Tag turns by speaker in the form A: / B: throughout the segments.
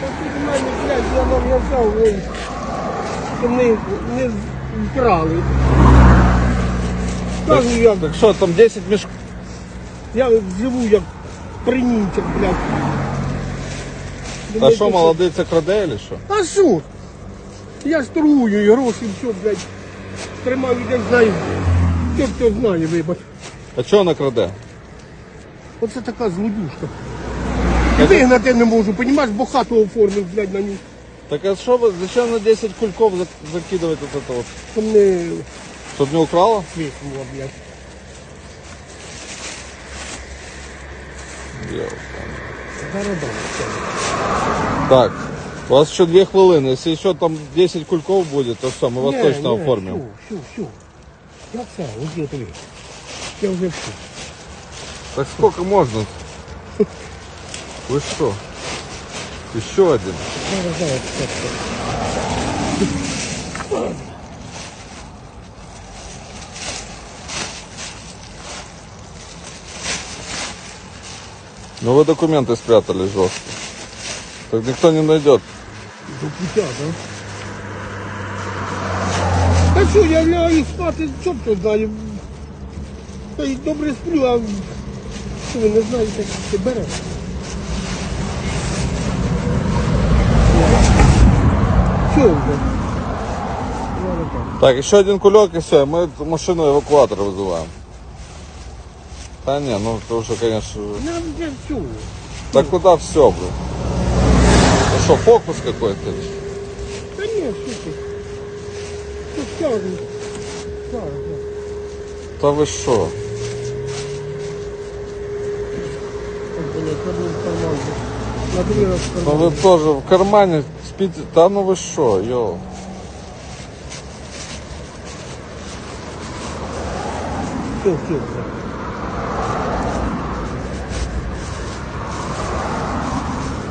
A: Та тут мене, блядь, я нав'язав, не, вкрали. Кажу,
B: Так що, там 10 мішків?
A: я живу як принінчик, блядь.
B: А
A: Думаєте,
B: що, молодиця краде чи що?
A: А що? Я ж торгую і гроші, все, блядь. І десь знаю. Хто хто знає, вибач.
B: А чого вона краде?
A: Оце така злодюшка. І вигнати не можу, понімаєш, бо хату оформив, блядь, на ній.
B: Так а що ви, зачем на 10 кульков зак- закидувати вот это вот?
A: Щоб не
B: Щоб не украла?
A: свикнуло, блядь. Зараз дам.
B: Так, у вас еще две хвилини. Если еще там 10 кульков будет, то все, мы вас
A: Ні,
B: точно
A: ні,
B: оформим.
A: Все, все, все. Я все, ось я тобі. Я вже все.
B: Так сколько можно? Вы что? Еще один. Ну вы документы спрятали жестко. Так никто не найдет.
A: До пуття, да? Та що, я лягаю спати, що хто знає. Та й сплю, а що ви не знаєте, ти береш. Що вже? Так.
B: Еще один кулек и все, мы машину эвакуатора вызываем. Да не, ну конечно...
A: Ну, вже все.
B: Да куда все, блин? Ну что, фокус какой-то?
A: Що ти? Що тягну? Зараз, зараз.
B: Да вы что?
A: Одну в карман. На
B: Ну вы тоже в кармане спите. Да ну вы что, йо.
A: Все, все, все.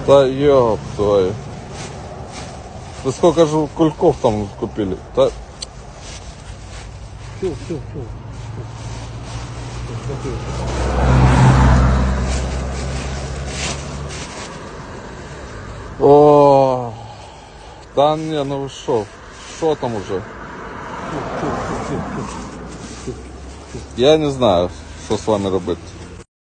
B: Да ёб твою. Да сколько же кульков там купили? Да,
A: Все, все, все.
B: Да не, ну что? Что там уже? Я не знаю, что с вами робити.